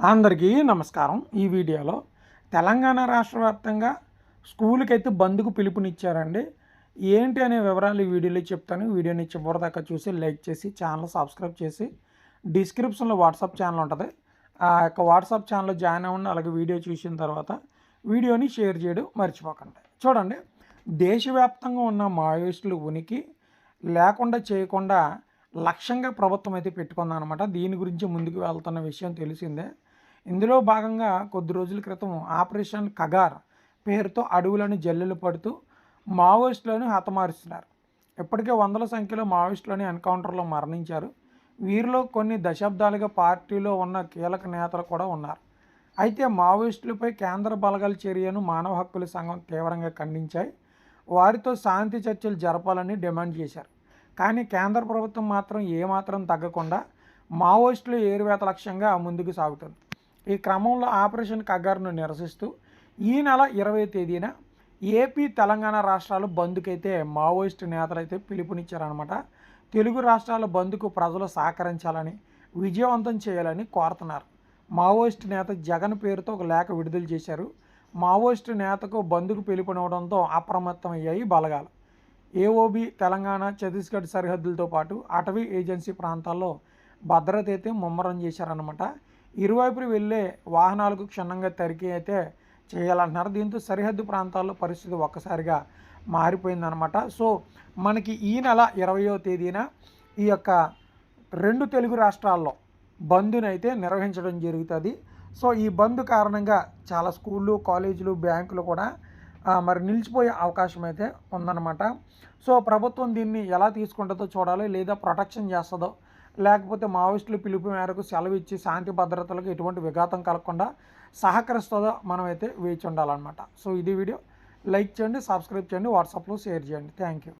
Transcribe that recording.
అందరికీ నమస్కారం. ఈ వీడియోలో తెలంగాణ రాష్ట్ర వ్యాప్తంగా స్కూల్కి అయితే బంద్కు పిలుపునిచ్చారండి. ఏంటి అనే వివరాలు ఈ వీడియోలో చెప్తాను. వీడియోని చివరిదాకా చూసి లైక్ చేసి ఛానల్ సబ్స్క్రైబ్ చేసి డిస్క్రిప్షన్లో వాట్సాప్ ఛానల్ ఉంటుంది. ఆ యొక్క వాట్సాప్ ఛానల్లో జాయిన్ అవ్వండి. అలాగే వీడియో చూసిన తర్వాత వీడియోని షేర్ చేయడం మర్చిపోకండి. చూడండి. దేశవ్యాప్తంగా ఉన్న మావోయిస్టులు ఉనికి లేకుండా చేయకుండా లక్ష్యంగా ప్రభుత్వం అయితే పెట్టుకుందనమాట దీని గురించి ముందుకు వెళ్తున్న విషయం తెలిసిందే. ఇందులో భాగంగా కొద్ది రోజుల క్రితం ఆపరేషన్ కగార్ పేరుతో అడవులను జల్లులు పడుతూ మావోయిస్టులను హతమారుస్తున్నారు. ఇప్పటికే వందల సంఖ్యలో మావోయిస్టులని ఎన్కౌంటర్లో మరణించారు. వీరిలో కొన్ని దశాబ్దాలుగా పార్టీలో ఉన్న కీలక నేతలు కూడా ఉన్నారు. అయితే మావోయిస్టులపై కేంద్ర బలగాల చర్యను మానవ హక్కుల సంఘం తీవ్రంగా ఖండించాయి. వారితో శాంతి చర్చలు జరపాలని డిమాండ్ చేశారు. కానీ కేంద్ర ప్రభుత్వం మాత్రం ఏమాత్రం తగ్గకుండా మావోయిస్టులు ఏరువేత లక్ష్యంగా ముందుకు సాగుతుంది. ఈ క్రమంలో ఆపరేషన్ కగార్ను నిరసిస్తూ ఈ నెల ఇరవై తేదీన ఏపీ తెలంగాణ రాష్ట్రాలు బంద్కైతే మావోయిస్టు నేతలు అయితే పిలుపునిచ్చారనమాట తెలుగు రాష్ట్రాల బంద్కు ప్రజలు సహకరించాలని విజయవంతం చేయాలని కోరుతున్నారు. మావోయిస్టు నేత జగన్ పేరుతో ఒక లేఖ విడుదల చేశారు. మావోయిస్టు నేతకు బంద్కు పిలుపునివ్వడంతో అప్రమత్తమయ్యాయి బలగాలు. ఏఓబి తెలంగాణ ఛత్తీస్గఢ్ సరిహద్దులతో పాటు అటవీ ఏజెన్సీ ప్రాంతాల్లో భద్రత అయితే ముమ్మరం చేశారనమాట ఇరువైపులు వెళ్ళే వాహనాలకు క్షుణ్ణంగా తరికి అయితే చేయాలంటున్నారు. దీంతో సరిహద్దు ప్రాంతాల్లో పరిస్థితి ఒక్కసారిగా మారిపోయిందనమాట సో మనకి ఈ నెల ఇరవయో తేదీన ఈ యొక్క రెండు తెలుగు రాష్ట్రాల్లో బంద్ని అయితే నిర్వహించడం జరుగుతుంది. సో ఈ బంద్ కారణంగా చాలా స్కూళ్ళు కాలేజీలు బ్యాంకులు కూడా మరి నిలిచిపోయే అవకాశం అయితే ఉందన్నమాట. సో ప్రభుత్వం దీన్ని ఎలా తీసుకుంటుందో చూడాలి లేదా ప్రొటెక్షన్ చేస్తుందో లేకపోతే మావోయిస్టులు పిలుపు మేరకు సెలవు ఇచ్చి శాంతి భద్రతలకు ఎటువంటి విఘాతం కలగకుండా సహకరిస్తుందో మనం అయితే వేచి ఉండాలన్నమాట. సో ఇది వీడియో. లైక్ చేయండి సబ్స్క్రైబ్ చేయండి వాట్సాప్లో షేర్ చేయండి. Thank you.